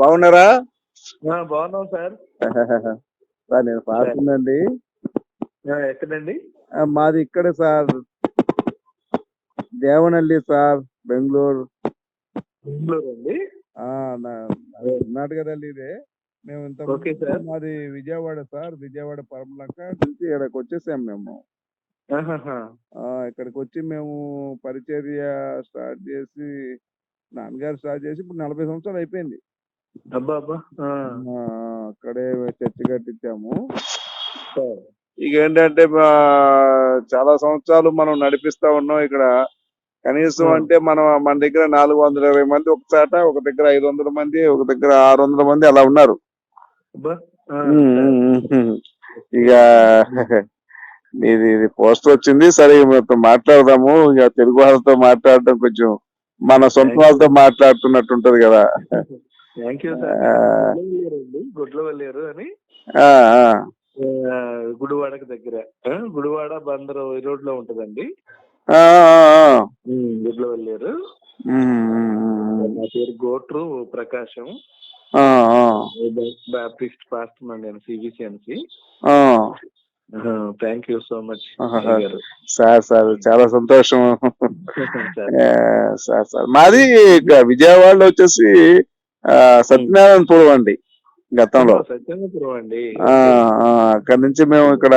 బాగున్నారా? బాగున్నాం sir. Sir నేను పాడుతుందండి. ఎక్కడండి? మాది ఇక్కడే సార్. దేవనల్లి సార్ బెంగళూరు. బెంగళూరు అండి కర్ణాటకదల్లి ఇదే మేము ఇంత మాది విజయవాడ సార్ విజయవాడ పరమలక్క నుంచి ఇక్కడికి వచ్చేసాం మేము. ఇక్కడికి వచ్చి మేము పరిచర్య స్టార్ట్ చేసి నాన్నగారు స్టార్ట్ చేసి ఇప్పుడు నలభై సంవత్సరాలు అయిపోయింది. అబ్బా? అబ్బా అక్కడే చర్చి కట్టించాము. ఇక ఏంటంటే చాలా సంవత్సరాలు మనం నడిపిస్తా ఉన్నాం ఇక్కడ. కనీసం. అంటే మనం మన దగ్గర నాలుగు వందల ఇరవై మంది ఒక చాట ఒక దగ్గర ఐదు వందల మంది ఒక దగ్గర ఆరు వందల మంది అలా ఉన్నారు. ఇక ఇది ఇది పోస్ట్ వచ్చింది. సరే మీతో మాట్లాడదాము. ఇక తెలుగు వాళ్ళతో మాట్లాడడం కొంచెం మన సొంత వాళ్ళతో మాట్లాడుతున్నట్టు ఉంటది కదా. Thank you sir. గుడ్లవల్లేరు అని గుడివాడకి దగ్గర. గుడివాడ బందరు రోడ్లో ఉంటదండి. గుడ్లవల్లేరు నా పేరు గోట్రు ప్రకాశం. బాప్టిస్ట్ పాస్టర్ నేను సిబిసిఎన్సి. ఆ. Thank you so much. Sir sir చాలా సంతోషం. Sir sir. మాది విజయవాడలో వచ్చేసి ఆ, సత్యనారాయణపురం అండి గతంలో. అక్కడి నుంచి మేము ఇక్కడ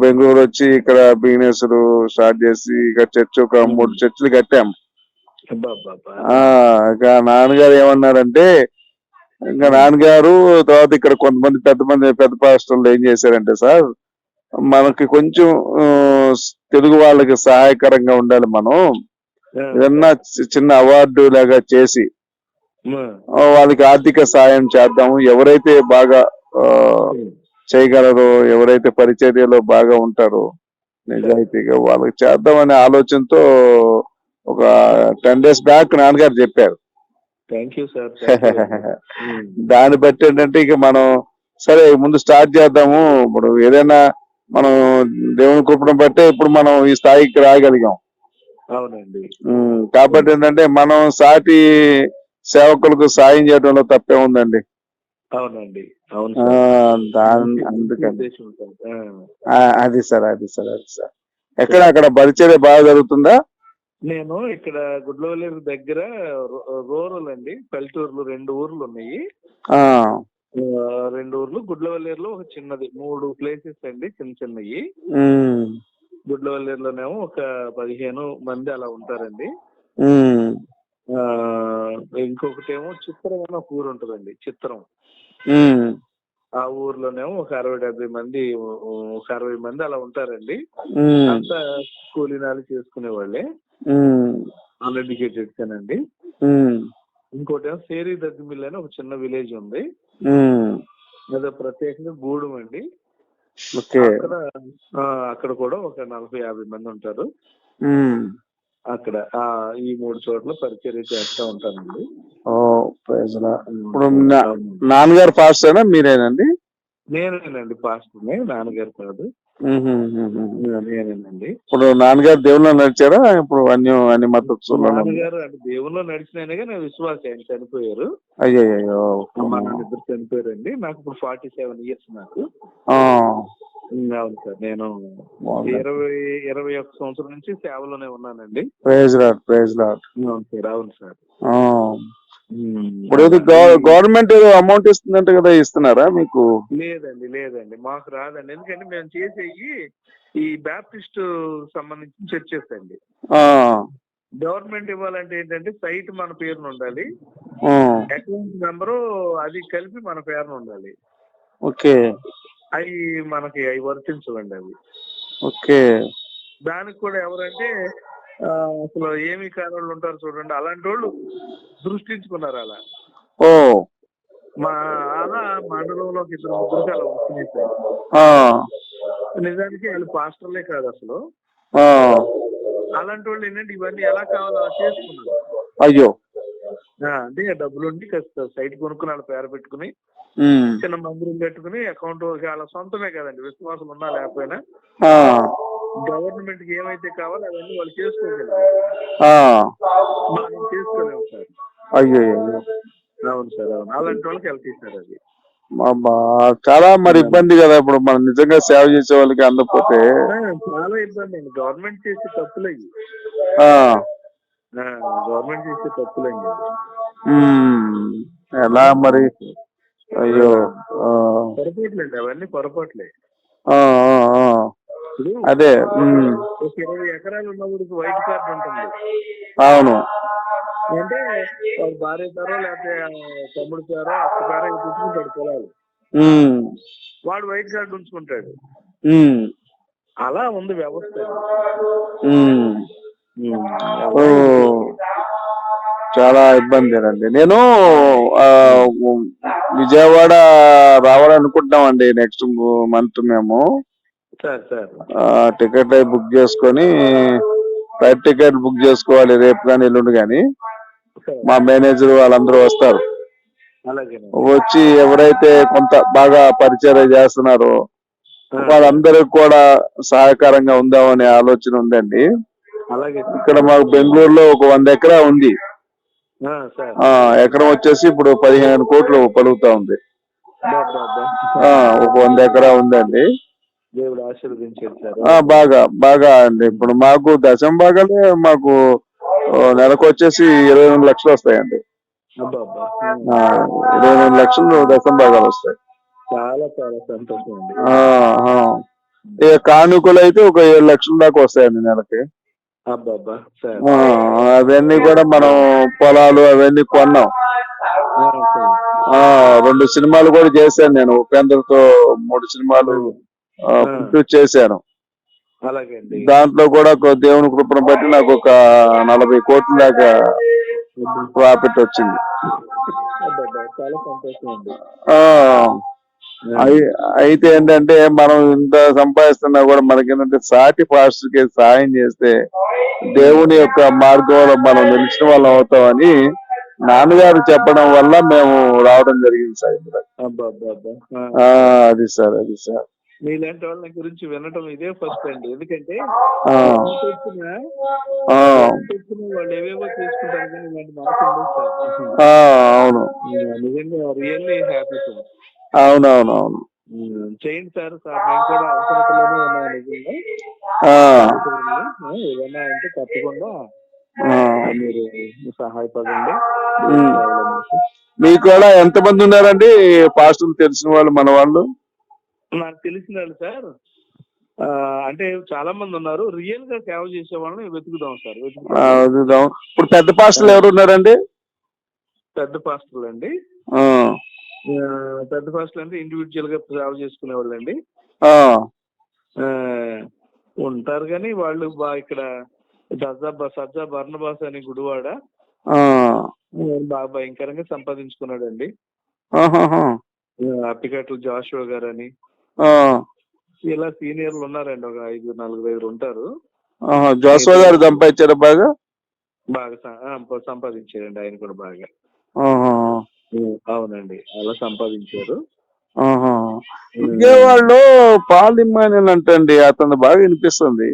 బెంగళూరు వచ్చి ఇక్కడ బిజినెస్ స్టార్ట్ చేసి ఇక చర్చ్ ఒక మూడు చర్చిలు కట్టాం. అబ్బా అబ్బా అబ్బా. ఆ ఇక నాన్నగారు ఏమన్నారంటే ఇంకా నాన్నగారు తర్వాత ఇక్కడ కొంతమంది పెద్ద మంది పెద్ద పాస్టర్లు ఏం చేశారంటే సార్ మనకి కొంచెం తెలుగు వాళ్ళకి సహాయకరంగా ఉండాలి మనం. ఏదన్నా చిన్న అవార్డు లాగా చేసి వాళ్ళకి ఆర్థిక సాయం చేద్దాము. ఎవరైతే బాగా చేయగలరో ఎవరైతే పరిచర్యలో బాగా ఉంటారో నిజాయితీగా వాళ్ళకి చేద్దామనే ఆలోచనతో ఒక టెన్ డేస్ బ్యాక్ నాన్నగారు చెప్పారు. Thank you sir. దాన్ని బట్టి ఏంటంటే ఇక మనం సరే ముందు స్టార్ట్ చేద్దాము. ఇప్పుడు ఏదైనా మనం దేవుని కృపను బట్టే ఇప్పుడు మనం ఈ స్థాయికి రాగలిగాం. అవునండి. కాబట్టి ఏంటంటే మనం సాటి సేవకులకు సాయం చేయడంలో తప్పే ఉందండి. అవునండి. అవును దాని అందుకని అది సార్ అది సార్ అది సార్. ఎక్కడ అక్కడ పరిచర్య బాగా జరుగుతుందా? నేను ఇక్కడ గుడ్లవల్లేరు దగ్గర రూరల్ అండి. పల్లెటూరులు రెండు ఊర్లు ఉన్నాయి. రెండు ఊర్లు. గుడ్లవల్లేరులో ఒక చిన్నది మూడు ప్లేసెస్ అండి చిన్న చిన్నవి గుడ్లవల్లేరులోనేమో ఒక పదిహేను మంది అలా ఉంటారండి. ఉమ్, ఆ ఇంకొకటేమో చిత్రం అని ఒక ఊరు ఉంటుందండి చిత్రం. ఆ ఊర్లోనేమో ఒక అరవై డెబ్బై మంది ఒక అరవై మంది అలా ఉంటారండి. అంతా కూలీనాలు చేసుకునే వాళ్ళే ఉమ్, అన్ఎడ్యుకేటెడ్స్ అండి ఉమ్, ఇంకోటేమో సేరీ దగ్గమిల్ అని ఒక చిన్న విలేజ్ ఉంది. అదే ప్రత్యేకంగా గూడెం అండి. అక్కడ అక్కడ కూడా ఒక నలభై యాభై మంది ఉంటారు. అక్కడ ఆ ఈ మూడు చోట్ల పరిచర్య చేస్తూ ఉంటానండి. ఇప్పుడు నాన్నగారు అయినా మీరేనండి? నేనేనండి పాస్టర్ని నాన్నగారు కాదు. నేనేనండి. ఇప్పుడు నాన్నగారు దేవుళ్ళు నడిచారా? ఇప్పుడు అన్ని అన్ని మతస్థుల్లో నాన్నగారు అంటే దేవుల్లో నడిచినగా నా విశ్వాసం ఆయన చనిపోయారు. అయ్యయ్యో అమ్మ నాన్న ఇద్దరు చనిపోయారండి. నాకు ఇప్పుడు ఫార్టీ సెవెన్ ఇయర్స్ నాకు. అవును సార్. నేను. ఇరవై ఇరవై ఒక్క సంవత్సరం నుంచి సేవలోనే ఉన్నానండి. Praise lord praise lord. అవును సార్ అవును సార్. ఇప్పుడు ఏదో గవర్నమెంట్ ఏదో అమౌంట్ ఇస్తుందంట కదా ఇస్తున్నారా మీకు? లేదండి లేదండి. మాకు రాదండి. ఎందుకంటే మేము చేసేవి ఈ బ్యాప్టిస్ట్ సంబంధించిన చర్చెస్ అండి. గవర్నమెంట్ ఇవ్వాలంటే ఏంటంటే సైట్ మన పేరున ఉండాలి. అకౌంట్ నెంబరు అది కలిపి మన పేరున ఉండాలి. ఓకే. అవి మనకి అవి వర్తించవండి అవి. ఓకే. దానికి కూడా ఎవరంటే అసలు ఏమి కాని వాళ్ళు ఉంటారు చూడండి అలాంటి వాళ్ళు దృష్టించుకున్నారు అలా. ఓ. మా అలా మండలంలో ఇద్దరు ముగ్గురికి అలా ఆ, నిజానికి వాళ్ళు పాస్టర్లే కాదు అసలు. అలాంటి వాళ్ళు ఏంటంటే ఇవన్నీ ఎలా కావాలో చేసుకున్నారు. అయ్యో. అంటే డబ్బులు ఉండి కాస్త సైట్ కొనుక్కుని వాళ్ళ పేరు పెట్టుకుని చిన్న మందిరం పెట్టుకుని అకౌంట్ వాళ్ళ సొంతమే కదండి విశ్వాసం ఉన్నా లేకపోయినా. గవర్నమెంట్కి ఏమైతే కావాలో అవన్నీ వాళ్ళు చేసుకోగలరు. ఆ, మనం చేసుకోలేము సార్. అయ్యో అవును సార్ అవును. అలాంటి వాళ్ళకి వెళ్తాయి సార్ అది. చాలా మరి ఇబ్బంది కదా ఇప్పుడు మనం నిజంగా సేవ చేసే వాళ్ళకి అందకపోతే. చాలా ఇబ్బంది అండి. గవర్నమెంట్ చేసే తప్పులు గవర్నమెంట్ చేసే తప్పులు అయ్యి ఉమ్, ఎలా మరి? అయ్యో పొరపాట్లండి అవన్నీ పొరపాట్లే. అదే ఒక ఇరవై ఎకరాలు ఉన్నప్పుడు వైట్ కార్డు ఉంటుంది. అవును. అంటే భార్య పేరో లేకపోతే తమ్ముడు పేరో అక్క పేరో పెట్టుకుంటాడు పొలాలు వాడు వైట్ కార్డు ఉంచుకుంటాడు. అలా ఉంది వ్యవస్థ. చాలా ఇబ్బంది అండి నేను విజయవాడ రావాలనుకుంటున్నామండి నెక్స్ట్ మంత్ మేము. టికెట్ అయి బుక్ చేసుకొని ఫ్లైట్ టికెట్ బుక్ చేసుకోవాలి రేపు కానీ ఎల్లుండి కానీ మా మేనేజర్ వాళ్ళందరూ వస్తారు. వచ్చి ఎవరైతే కొంత బాగా పరిచయం చేస్తున్నారో వాళ్ళందరికి కూడా సహకారంగా ఉందామనే ఆలోచన ఉందండి. అలాగే. ఇక్కడ మాకు బెంగళూరులో ఒక వంద ఎకరా ఉంది. ఎకరం వచ్చేసి ఇప్పుడు పదిహేను కోట్లు పలుకుతా ఉంది. ఒక వంద ఎకరా ఉందండి. దేవుడు ఆశీర్వదించారు బాగా బాగా అండి. ఇప్పుడు మాకు దశం భాగాలే మాకు నెలకు వచ్చేసి ఇరవై రెండు లక్షలు వస్తాయండి. ఇరవై రెండు లక్షలు దశం భాగాలు వస్తాయి. చాలా చాలా సంతోషం అండి. ఆ, ఆ. ఇక కానుకలు అయితే ఒక ఏడు లక్షల దాకా వస్తాయండి నెలకి. అవన్నీ కూడా మనం పొలాలు అవన్నీ కొన్నాం. రెండు సినిమాలు కూడా చేశాను నేను. ఉపేంద్రతో మూడు సినిమాలు చేశాను. దాంట్లో కూడా ఒక దేవుని కృపను బట్టి నాకు ఒక నలభై కోట్ల దాకా ప్రాఫిట్ వచ్చింది. అయితే ఏంటంటే మనం ఇంత సంపాదిస్తున్నా కూడా మనకేంటంటే సాటి పాస్టర్కి సాయం చేస్తే దేవుని యొక్క మార్గంలో మనం నిలిచిన వాళ్ళం అవుతామని నాన్నగారు చెప్పడం వల్ల మేము రావడం జరిగింది సార్ అది సార్ అది సార్. మీలాంటి వాళ్ళ గురించి వినటం ఇదే ఫస్ట్ అండి. ఎందుకంటే వాళ్ళు ఏవేవో చేసుకుంటారు కానీ ఇలాంటి మనసు అవును. నిజంగా రియల్లీ హ్యాపీ సార్. అవునవును అవును చేయండి సార్. సార్ మేము కూడా అవసరతలోనే ఉన్నాం నిజంగా. ఆ, ఆ, ఏదైనా అంటే తప్పకుండా. మీరు సహాయపడండి. మీకు. కూడా ఎంతమంది ఉన్నారండి? పాస్టర్లు తెలిసిన వాళ్ళు మన వాళ్ళు? నాకు తెలిసిన వాళ్ళు సార్ అంటే చాలా మంది ఉన్నారు. రియల్గా సేవ చేసే వాళ్ళని వెతుకుదాం సార్ చూద్దాం. ఇప్పుడు పెద్ద పాస్టర్లు ఎవరు ఉన్నారండి? పెద్ద పాస్టర్లు అండి పెద్ద పాస్టర్లు అంటే ఇండివిజువల్గా సేవ చేసుకునే వాళ్ళు అండి ఆ, ఉంటారు కానీ వాళ్ళు ఇక్కడ సజ్జా సజ్జా బర్ణబాస్ అని గుడివాడ బాగా భయంకరంగా సంపాదించుకున్నాడు అండి అప్పికట్ల జాషువా గారు అని ఇలా సీనియర్లు ఉన్నారండి ఒక ఐదు నలుగురు ఐదు ఉంటారు. జోస్వా గారు సంపాదించారు బాగా? బాగా సంపాదించారండి ఆయన కూడా బాగా. అవునండి. అలా సంపాదించారు. విజయవాడలో పాల్ ఇమ్మానుయల్ అంటండి. అతను బాగా వినిపిస్తుంది.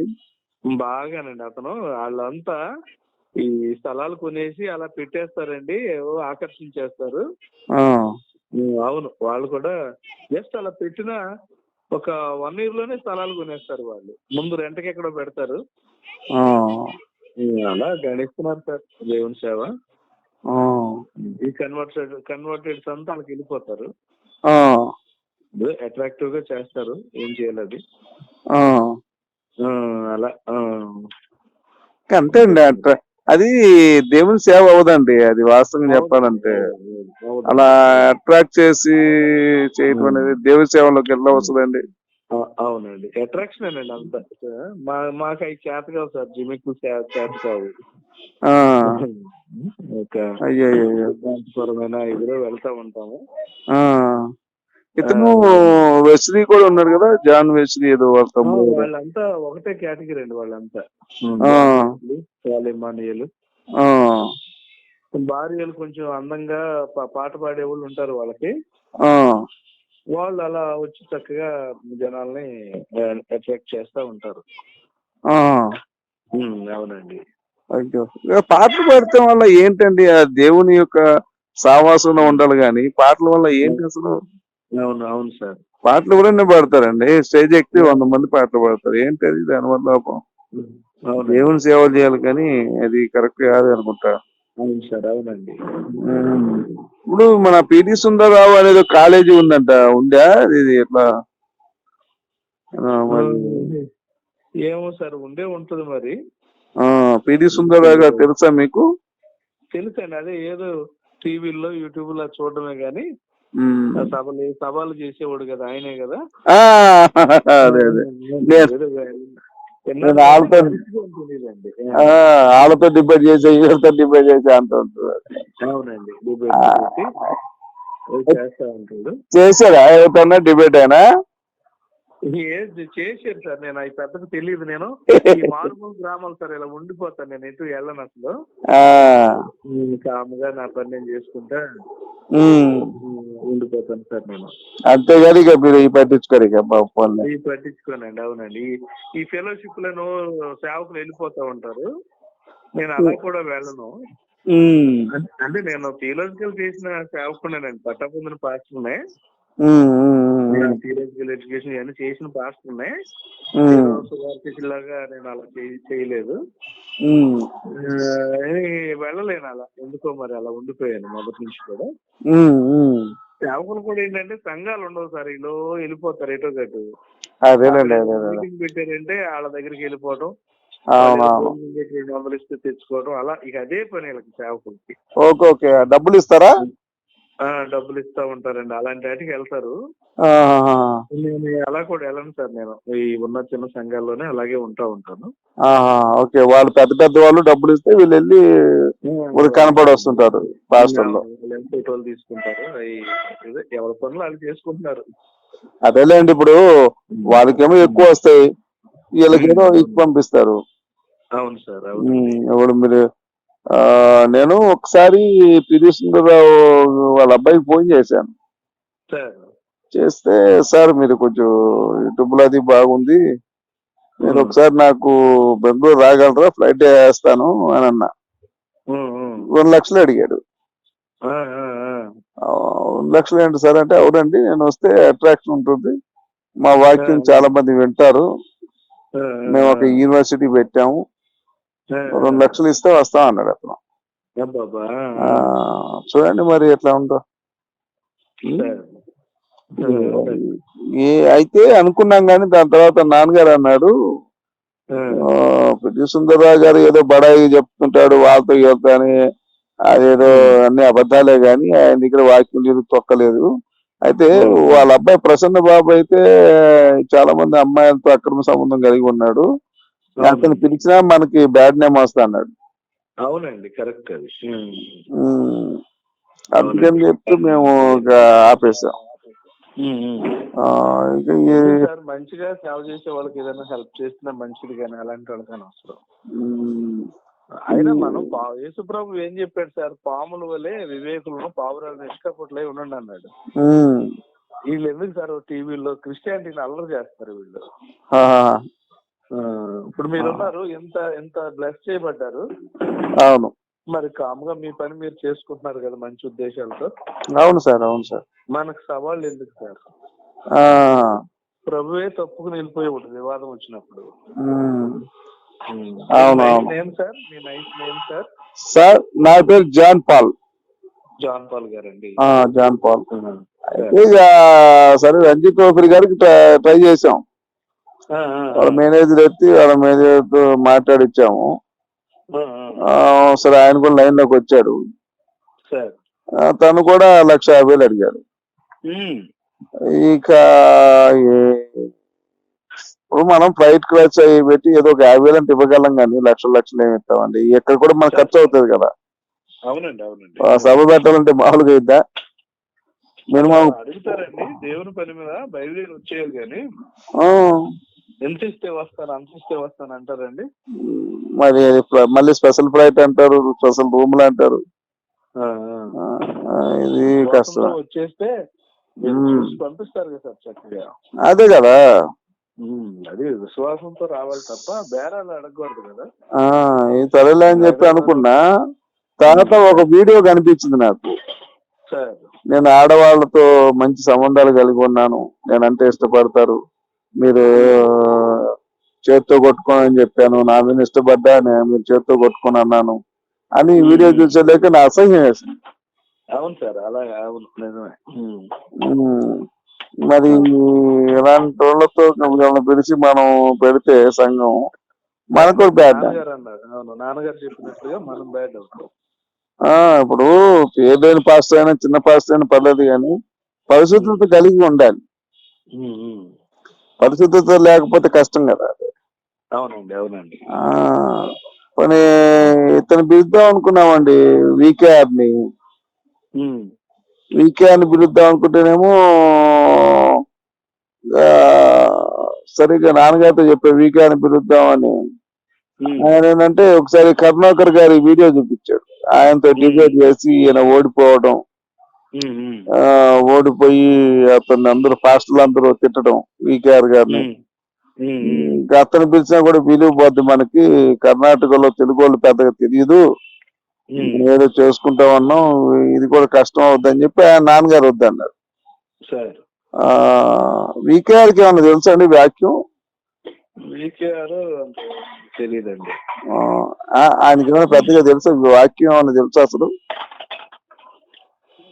బాగానండి అతను. వాళ్ళంతా ఈ స్థలాలు కొనేసి అలా పెట్టేస్తారండి. ఏవో ఆకర్షించేస్తారు. అవును. వాళ్ళు కూడా జస్ట్ అలా పెట్టిన ఒక వన్ ఇయర్లోనే స్థలాలు కొనేస్తారు వాళ్ళు. ముందు రెంట్కి ఎక్కడో పెడతారు అలా గణిస్తున్నారు సార్. దేవుని సేవ. ఈ కన్వర్టెడ్ కన్వర్టెడ్స్ అంతా వాళ్ళకి వెళ్ళిపోతారు. ఆ, అట్రాక్టివ్గా చేస్తారు ఏం చేయాలి అది అలా. అంతే అండి అది దేవుని సేవ అవదండి అది వాస్తవంగా చెప్పాలంటే. అలా అట్రాక్ట్ చేసి చేయటం అనేది దేవుని సేవలోకి ఆ- అవునండి. అట్రాక్షన్ అండి అంతా. మా మాకు అవి చేత కావు సార్. జిమిక్లు చే- చేత కావు. ఇదిలో వెళ్తా ఉంటాము. ఇతను వెస్లీ కూడా ఉన్నాడు కదా? జాన్ వెస్లీ ఏదో వాళ్ళంతా ఒకటే కేటగిరీ అండి వాళ్ళంతా. ఆ. మానియలు ఆ, భార్యలు కొంచెం అందంగా పాట పాడే వాళ్ళు ఉంటారు వాళ్ళకి. వాళ్ళు అలా వచ్చి చక్కగా జనాల్ని అట్రాక్ట్ చేస్తా ఉంటారు. అవునండి. పాటలు పాడటం వల్ల ఏంటండి? ఆ దేవుని యొక్క సావాసంలో ఉండాలి కానీ పాటల వల్ల ఏంటి అసలు? అవును అవును సార్. పాటలు కూడా పాడతారండి. స్టేజ్ ఎక్కి వంద మంది పాటలు పాడతారు. ఏంటి అది? దానివల్ల అవును. దేవుని సేవ చేయాలి కానీ అది కరెక్ట్ కాదు అనుకుంటా. అవును సార్ అవునండి. ఇప్పుడు మన పిటి సుందరరావు అనేది కాలేజీ ఉందంట ఉందా? ఇది ఎట్లా? ఏమో సార్ ఉండే ఉంటది మరి. పిటి సుందరరావు గారు తెలుసా మీకు? తెలుసండి అదే ఏదో టీవీలో యూట్యూబ్లో చూడడమే గానీ సభలు సభలు చేసేవాడు కదా ఆయనే కదా. అదే అదే. నేను- వాళ్ళతో- వాళ్ళతో డిబేట్ చేసే వీళ్ళతో డిబేట్ చేసే అంత ఉంటుంది. అవునండి చేశారా ఎవరితోనా డిబేట్ అయినా? చేశారు సార్ నేను. అవి పెద్దగా తెలియదు నేను. ఈ మారుమూల గ్రామాలు సార్ ఇలా ఉండిపోతాను నేను ఎటు వెళ్ళను అసలు. కామ్గా నా పని నేను చేసుకుంటా. ఉండిపోతాను సార్ నేను. అంతేగాని ఇక మీరు ఈ పట్టించుకోరు ఇక ఇవి పట్టించుకోనండి అవునండి. ఈ- ఈ ఫెలోషిప్లను సేవకులు వెళ్ళిపోతా ఉంటారు. నేను అలా కూడా వెళ్ళను. అంటే నేను థియలాజికల్ చేసిన సేవకునేనండి పట్టపొందిన పాస్టర్నే. థియలాజికల్ ఎడ్యుకేషన్ ఇవన్నీ చేసిన పాస్టర్నే ఉమ్, లాగా నేను అలా చేయ- చేయలేదు. వెళ్ళలేను అలా. ఎందుకో మరి అలా ఉండిపోయాను మొదటి నుంచి కూడా. సేవకులు కూడా ఏంటంటే సంఘాలు ఉండవు సార్. ఇలా వెళ్ళిపోతారు ఎటో గటు మీటింగ్ పెట్టారంటే వాళ్ళ దగ్గరికి వెళ్ళిపోవడం వందలు ఇస్తే తెచ్చుకోవడం అలా ఇక అదే పని వీళ్ళకి సేవకులకి ఓకే ఓకే. డబ్బులు ఇస్తారా? డబ్బులు ఇస్తా ఉంటారండి. అలాంటి వాటికి వెళ్తారు. నేను అలా కూడా వెళ్ళను సార్ నేను. ఈ ఉన్న చిన్న సంఘాల్లోనే అలాగే ఉంటా ఉంటాను. ఓకే. వాళ్ళు పెద్ద పెద్ద వాళ్ళు డబ్బులు ఇస్తే వీళ్ళు వెళ్ళి కనపడి వస్తుంటారు పాస్టర్లో. వాళ్ళు తీసుకుంటారు. ఎవరి పనులు వాళ్ళు చేసుకుంటున్నారు. అదేలేండి ఇప్పుడు వాళ్ళకేమో ఎక్కువ వస్తాయి. వీళ్ళకేమో ఇచ్చి పంపిస్తారు. అవును సార్ ఇప్పుడు మీరు నేను ఒకసారి పివి సుందరరావు వాళ్ళ అబ్బాయికి ఫోన్ చేశాను. చేస్తే సార్ మీరు కొంచెం యూట్యూబ్ అది బాగుంది. మీరు ఒకసారి నాకు బెంగళూరు రాగలరా? ఫ్లైట్ వేస్తాను అని అన్నా. రెండు లక్షలు అడిగాడు. రెండు లక్షలు ఏంటి సార్ అంటే అవునండి నేను వస్తే అట్రాక్షన్ ఉంటుంది. మా వాక్యం చాలా మంది వింటారు. మేము ఒక యూనివర్సిటీ పెట్టాము. రెండు లక్షలు ఇస్తే వస్తాం అన్నాడు అతను. చూడండి మరి ఎట్లా ఉందో. ఏ అయితే అనుకున్నాం కానీ దాని తర్వాత నాన్నగారు అన్నాడు పిటి సుందరరావు గారు ఏదో బడాయి చెప్తుంటాడు వాళ్ళతో వీళ్ళతో అని అదేదో అన్ని అబద్ధాలే గాని ఆయన దగ్గర వాక్యం లేదు తొక్కలేదు. అయితే వాళ్ళ అబ్బాయి ప్రసన్న బాబు అయితే చాలా మంది అమ్మాయిలతో అక్రమ సంబంధం కలిగి ఉన్నాడు. అతను పిలిచినా మనకి బ్యాడ్ నేమ్ వస్తా అన్నాడు. అవునండి కరెక్ట్ అది. అందుకని చెప్తూ మేము ఆపేసాం. మంచిగా సేవ చేసే వాళ్ళకి ఏదైనా హెల్ప్ చేసినా మంచిది కానీ అలాంటి వాళ్ళకని అవసరం. అయినా మనం యేసుప్రభు ఏం చెప్పాడు సార్? పాముల వలె వివేకులను పావురాలు నిష్కపట్లై ఉండండి అన్నాడు. వీళ్ళు ఎందుకు సార్ టీవీలో క్రిస్టియానిటీని అల్లరి చేస్తారు వీళ్ళు? ఇప్పుడు మీరు ఉన్నారు ఎంత ఎంత బ్లెస్ చేయబడ్డారు? అవును. మరి కామ్గా మీ పని మీరు చేసుకుంటున్నారు కదా మంచి ఉద్దేశాలతో? అవును సార్ అవును సార్. మనకు సవాళ్ళు ఎందుకు సార్? ఆ, ప్రభువే తప్పుకుని వెళ్ళిపోయి ఉంటుంది వివాదం వచ్చినప్పుడు. అవును. Name sir? మీ నైస్ నేమ్ సార్? సార్ నా పేరు జాన్ పాల్. జాన్ పాల్ గారండి. John Paul. సరే రంజిత్ గారికి ట్రై- చేసాం. వాళ్ళ మేనేజర్ ఎత్తి వాళ్ళ మేనేజర్తో మాట్లాడిచ్చాము సరే ఆయన కూడా లైన్లోకి వచ్చాడు తను కూడా లక్ష యాభై వేలు అడిగాడు ఇక ఇప్పుడు మనం ఫ్లైట్ క్లాస్ అవి పెట్టి ఏదో ఒక యాభై వేలు అంటే ఇవ్వగలం కానీ లక్షలు లక్షలు ఏమి ఇస్తామండి. ఇక్కడ కూడా మనకు ఖర్చు అవుతుంది కదా. అవునండి సభ పెట్టాలంటే మామూలుగా అయిద్దా? మినిమం అడుగుతారండి. దేవుని పని మీద బయలుదేరి వచ్చేయాలి కానీ. ఎంత ఇస్తే వస్తాను అంత ఇస్తే వస్తాను అంటారండి? మరి మళ్ళీ స్పెషల్ ఫ్లైట్ అంటారు స్పెషల్ రూమ్లు అంటారు. ఇది కష్టం. వచ్చేస్తే పంపిస్తారు కదా సార్ చక్కగా. అదే కదా. అది విశ్వాసంతో రావాలి తప్ప బేరాలు అడగకూడదు కదా. ఆ ఈ సరేలే అని చెప్పి అనుకున్నా తర్వాత ఒక వీడియో కనిపించింది నాకు. సార్. నేను ఆడవాళ్ళతో మంచి సంబంధాలు కలిగి ఉన్నాను. నేనంటే ఇష్టపడతారు. మీరు చేత్తో కొట్టుకోనని చెప్పాను నా మీద ఇష్టపడ్డా మీరు చేత్తో కొట్టుకొని అన్నాను అని వీడియో చూసేలేక నా అసహ్యం వేసింది. అవును సార్ అలా అవును నిజమే. మరి ఇలాంటి వాళ్ళతో పిలిచి మనం పెడితే సంఘం మనకు బ్యాడ్ నాన్నగారు అన్నారు. అవును నాన్నగారు చెప్పినట్లుగా మనం బ్యాడ్ ఇప్పుడు పేదైన పాస్టర్ అయినా చిన్న పాస్టర్ అయినా పర్లేదు కానీ పరిశుద్ధత కలిగి ఉండాలి. పరిశుద్ధత లేకపోతే కష్టం కదా అవునండి అవునండి. ఆ పోనీ ఇతను పిలుద్దాం అనుకున్నామండి వీకేఆర్ని. వీకేఆర్ని పిలుద్దాం అనుకుంటేనేమో సరిగ్గా నాన్నగారితో చెప్పే వీకేఆర్ని పిలుద్దామని. ఆయన ఏంటంటే ఒకసారి కరుణాకర్ గారి వీడియో చూపించాడు. ఆయనతో డిబేట్ చేసి ఈయన ఓడిపోవడం. ఓడిపోయి అతన్ని అందరూ పాస్టర్లు అందరూ తిట్టడం వీకేఆర్ గారిని. అతను పిలిచినా కూడా విలువ పోద్ది మనకి. కర్ణాటకలో తెలుగు వాళ్ళు పెద్దగా తెలియదు. ఏదో చేసుకుంటా ఉన్నాం ఇది కూడా కష్టం అవుద్దని చెప్పి ఆయన నాన్నగారు వద్దన్నారు. వీకేఆర్కి ఏమన్నా తెలుసా అండి వాక్యం? తెలియదండి ఆయనకి ఏమైనా పెద్దగా తెలుసా? వాక్యం ఏమన్నా తెలుసా అసలు?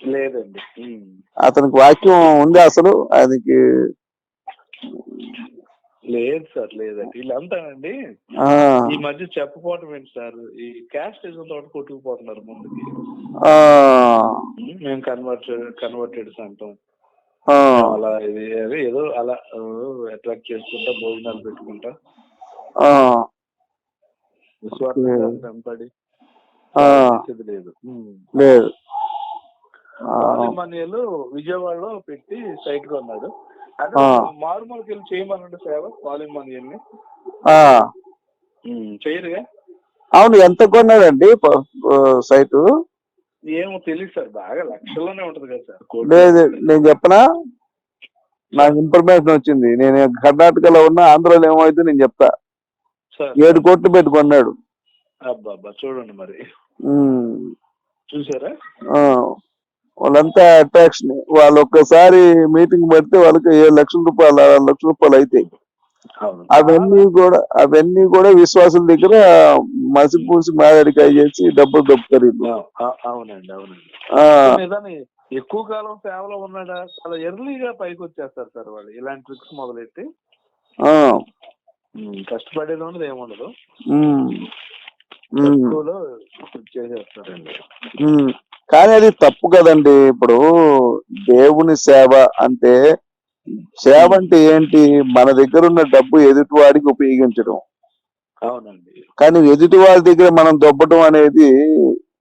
లేదండి. అతనికి వాక్యం ఉంది అసలు ఆయనకి లేదు సార్ లేదండి. వీళ్ళంతా అండి ఆ, ఈ మధ్య చెప్పపోవటం ఏంటి సార్ ఈ క్యాస్టిజం తోటి కొట్టుకుపోతున్నారు ముందుకి. మేము కన్వర్ట్ కన్వర్టెడ్స్ అంటాం అలా ఇది ఏదో అలా అట్రాక్ట్ చేసుకుంటా భోజనాలు పెట్టుకుంటా. చేసేది లేదు. లేదు. పాలిమనియలు విజయవాడలో పెట్టి సైట్ కొన్నాడు అంటే. మారుమూలకి వెళ్ళి చేయమనండి సేవ పాలిమనియల్ని ఆ. చేయరుగా? అవును ఎంత కొన్నాడండి సైటు? ఏమో తెలియదు సార్ బాగా లక్షల్లోనే ఉంటది కదా సార్. లేదు నేను చెప్పనా? నాకు ఇన్ఫర్మేషన్ వచ్చింది. నేను కర్ణాటకలో ఉన్న ఆంధ్రాలో ఏమైతే నేను చెప్తా. ఏడు కోట్లు పెట్టుకున్నాడు అబ్బా చూడండి మరి. చూసారా? ఆ. వాళ్ళంతా అట్రాక్షన్ వాళ్ళు ఒక్కసారి మీటింగ్ పెడితే వాళ్ళకి ఏడు లక్షల రూపాయలు ఆరు లక్షల రూపాయలు అవుతాయి అవును. అవన్నీ కూడా అవన్నీ కూడా విశ్వాసుల దగ్గర మసి పూసి మాదడికాయ చేసి డబ్బులు దొప్పుతారు అవునండి అవునండి. ఎక్కువ కాలం సేవలో ఉన్నాడా? చాలా ఎర్లీగా పైకి వచ్చేస్తారు సార్ వాళ్ళు ఇలాంటి ట్రిక్స్ మొదలెట్టి. కష్టపడేది ఉండదు. ఏముండదు తక్కువలో చేసేస్తారండి. కానీ అది తప్పు కదండి. ఇప్పుడు దేవుని సేవ అంటే సేవ అంటే ఏంటి? మన దగ్గర ఉన్న డబ్బు ఎదుటి వాడికి ఉపయోగించడం. అవునండి. కానీ ఎదుటి వాడి దగ్గర మనం దొబ్బటం అనేది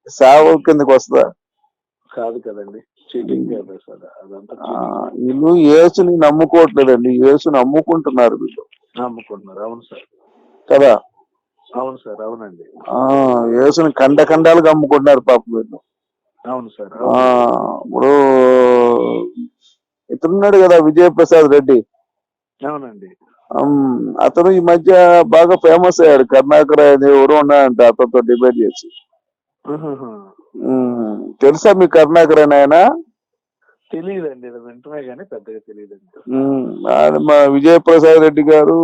సేవ కిందకి వస్తుందా? కాదు కదండి. వీళ్ళు యేసుని నమ్ముకోవట్లేదండి. యేసుని అమ్ముకుంటున్నారు వీళ్ళు. అమ్ముకుంటున్నారు అవును సార్. కదా? అవును సార్. అవునండి. ఆ యేసుని ఖండ ఖండాలుగా అమ్ముకుంటున్నారు పాపం వీళ్ళు. అవును సార్ ఇప్పుడు ఇతరున్నాడు కదా విజయప్రసాద్ రెడ్డి. అవునండి. అతను ఈ మధ్య బాగా ఫేమస్ అయ్యాడు. కర్ణాకర్ అనేది ఎవరు ఉన్నాయంట అతనితో డిబేట్ చేసి. తెలుసా మీ కర్ణాకర్ ఆయన? తెలియదండి వింటమే కానీ పెద్దగా తెలియదండి మా విజయప్రసాద్ రెడ్డి గారు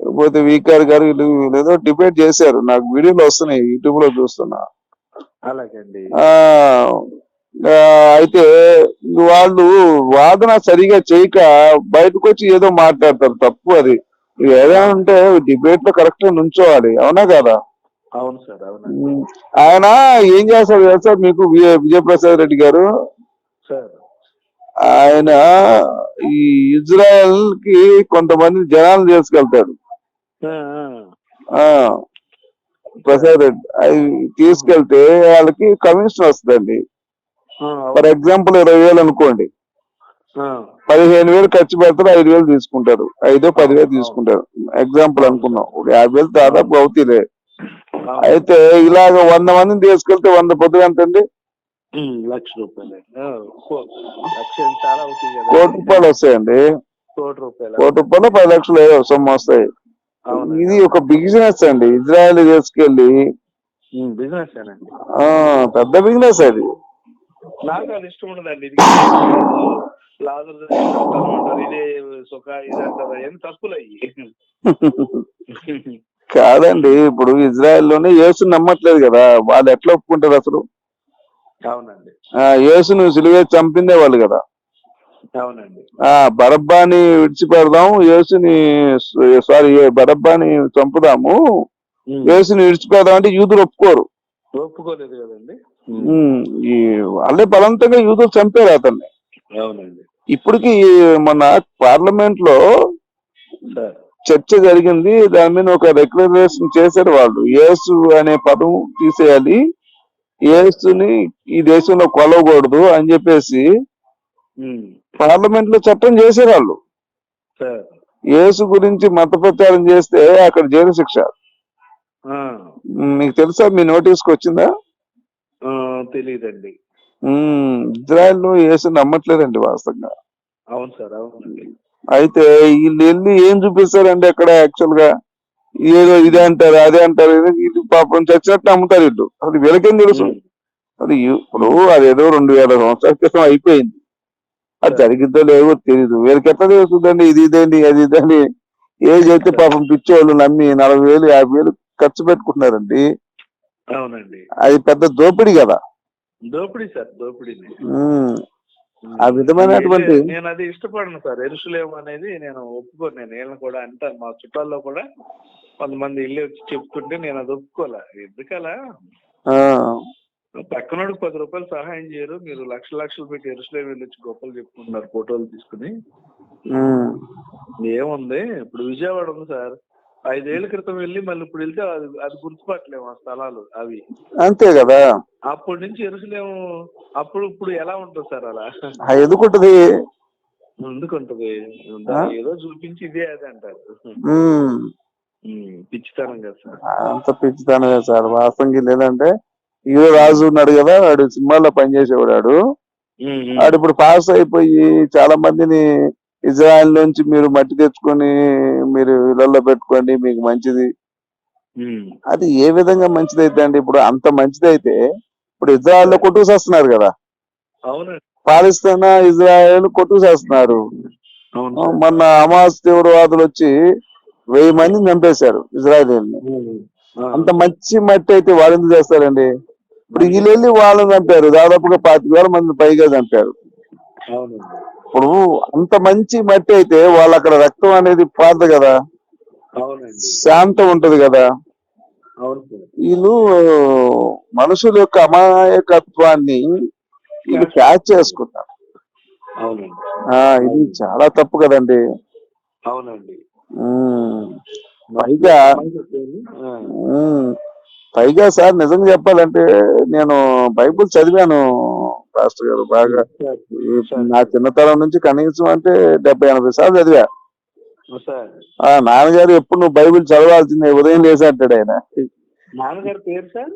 లేకపోతే వీకార్ గారు వీళ్ళు ఏదో డిబేట్ చేశారు. నాకు వీడియోలు వస్తున్నాయి యూట్యూబ్లో చూస్తున్నా. అయితే వాళ్ళు వాదన సరిగా చేయక బయటకు వచ్చి ఏదో మాట్లాడతారు తప్పు అది. ఏదైనా ఉంటే డిబేట్లో కరెక్ట్ నుంచోవాలి అవునా కదా? అవును సార్ ఆయన ఏం చేస్తారు తెలుసా మీకు విజయ విజయప్రసాద్ రెడ్డి గారు? సార్. ఆయన ఈ ఇజ్రాయెల్కి కొంతమంది జనాలు తీసుకెళ్తాడు. ప్రసాద్. రెడ్డి అవి తీసుకెళ్తే వాళ్ళకి కమిషన్ వస్తుందండి. ఫర్ ఎగ్జాంపుల్ ఇరవై వేలు అనుకోండి. పదిహేను వేలు ఖర్చు పెడతారు ఐదు వేలు తీసుకుంటారు. ఐదో పదివేలు తీసుకుంటారు. ఎగ్జాంపుల్ అనుకున్నాం. ఒక యాభై వేలు దాదాపు అవును. అయితే ఇలాగ వంద మందిని తీసుకెళ్తే వంద పొద్దు ఎంత అండి? లక్ష రూపాయలు. కోటి రూపాయలు వస్తాయండి. కోటి రూపాయలు? కోటి రూపాయలు పది లక్షలు సొమ్ము వస్తాయి. ఇది ఒక బిజినెస్ అండి ఇజ్రాయెల్ తీసుకెళ్ళి బిజినెస్ పెద్ద బిజినెస్ అది. నాకు అది ఇష్టం ఉండదండి ఇది లాజర్ అంటారు ఇదే సుఖ ఇది అంటారు అవన్నీ తప్పులు అయ్యి కాదండి ఇప్పుడు ఇజ్రాయెల్లోనే యేసు నమ్మట్లేదు కదా వాళ్ళు ఎట్లా ఒప్పుకుంటారు అసలు? అవునండి. ఆ యేసును సిలువే చంపిందే వాళ్ళు కదా. బరబ్బాని విడిచిపెడదాం యేసుని సారీ బరబ్బాని చంపుదాము యేసుని విడిచిపెడదాం అంటే యూదులు ఒప్పుకోరు. ఒప్పుకోలేదు కదండి. ఈ వాళ్ళే బలవంతంగా యూదులు చంపారు అతన్ని. అవునండి. ఇప్పటికి మన పార్లమెంట్లో చర్చ జరిగింది దాని మీద ఒక డిక్లరేషన్ చేశారు వాళ్ళు. యేసు అనే పదం తీసేయాలి యేసుని ఈ దేశంలో కొలవకూడదు అని చెప్పేసి. పార్లమెంట్లో చట్టం చేశారు వాళ్ళు సార్. యేసు గురించి మత ప్రచారం చేస్తే అక్కడ జైలు శిక్ష. మీకు తెలుసా? మీ నోటీస్కి వచ్చిందా తెలీదండి. ఇజ్రాయెల్లో యేసు నమ్మట్లేదండి వాస్తవంగా. అవును సార్ అవునండి. అయితే వీళ్ళు వెళ్ళి ఏం చూపిస్తారండి అక్కడ యాక్చువల్గా ఏదో ఇదే అంటారు అదే అంటారు వీళ్ళు పాపం చచ్చినట్టు నమ్ముతారు వీళ్ళు. అది వీళ్ళకేం తెలుసు. అది ఇప్పుడు అదేదో రెండు వేల సంవత్సరాల క్రితం అయిపోయింది. అది జరిగిద్దో లేవో తెలియదు వీళ్ళకి ఎట్లా తెలుస్తుందండి ఇది ఇదేంటి అది ఇదని ఏం చెప్తే పాపం పిచ్చోళ్ళు నమ్మి నలభై వేలు యాభై వేలు ఖర్చు పెట్టుకుంటున్నారండి. అవునండి. అది పెద్ద దోపిడీ కదా. దోపిడీ సార్ దోపిడీ ఆ విధమైనటువంటి- నేను అది ఇష్టపడను సార్. ఎరుసలేం అనేది నేను ఒప్పుకోను. నేను వీళ్ళని కూడా అంటాను మా చుట్టాల్లో కూడా కొంతమంది ఇల్లు వచ్చి చెప్తుంటే నేను అది ఒప్పుకోలే. ఎందుకలా? ఆ, పక్కనోడికి పది రూపాయలు సహాయం చేయరు. మీరు లక్షల లక్షలు పెట్టి ఎరుసలేం వెళ్ళి వచ్చి గొప్పలు చెప్పుకుంటున్నారు ఫోటోలు తీసుకుని. ఏముంది? ఇప్పుడు విజయవాడ ఉంది సార్. ఐదేళ్ళ క్రితం వెళ్ళి మళ్ళీ ఇప్పుడు వెళ్తే అది అది గుర్తుపట్టలేము ఆ స్థలాలు అవి. అంతే కదా. అప్పటి నుంచి ఎరుసలేము అప్పుడు ఇప్పుడు ఎలా ఉంటుంది సార్ అలా? ఎందుకుంటది? ఎందుకుంటది? ఏదో చూపించి ఇదే అది అంటారు. పిచ్చితనం కదా సార్. అంత పిచ్చితనమే సార్. వాస్తవంగా లేదంటే ఈ రాజు ఉన్నాడు కదా వాడు సినిమాలో పనిచేసేవాడు వాడు. ఇప్పుడు పాస్ అయిపోయి చాలా మందిని ఇజ్రాయెల్ నుంచి మీరు మట్టి తెచ్చుకొని మీరు ఇళ్ళలో పెట్టుకోండి మీకు మంచిది. అది ఏ విధంగా మంచిదైతే అండి? ఇప్పుడు అంత మంచిదైతే ఇప్పుడు ఇజ్రాయెల్లో కొట్టుకుసేస్తున్నారు కదా. పాలిస్తాన్ ఇజ్రాయెల్ కొట్టుకుసేస్తున్నారు. మొన్న హమాస్ తీవ్రవాదులు వచ్చి వెయ్యి మందిని చంపేశారు ఇజ్రాయెల్ ఉమ్, ఆ. అంత మంచి మట్టి అయితే వాళ్ళు ఎందుకు చేస్తారండి? ఇప్పుడు వీళ్ళు వెళ్ళి వాళ్ళని చంపారు దాదాపుగా పాతిక వేల మంది పైగా చంపారు ఇప్పుడు అంత మంచి మట్టి అయితే వాళ్ళు అక్కడ రక్తం అనేది పారదు కదా శాంతం ఉంటది కదా వీళ్ళు మనుషుల యొక్క అమాయకత్వాన్ని వీళ్ళు క్యాచ్ చేసుకున్నారు ఆ ఇది చాలా తప్పు కదండి అవునండి. పైగా పైగా సార్ నిజంగా చెప్పాలంటే నేను బైబుల్ చదివాను పాస్టర్ గారు బాగా. నా చిన్నతనం నుంచి కనీసం అంటే డెబ్బై ఎనభై సార్లు చదివా. నాన్నగారు ఎప్పుడు నువ్వు బైబిల్ చదవాల్సిందే ఉదయం లేసి అంటాడు ఆయన. నాన్నగారి పేరు సార్?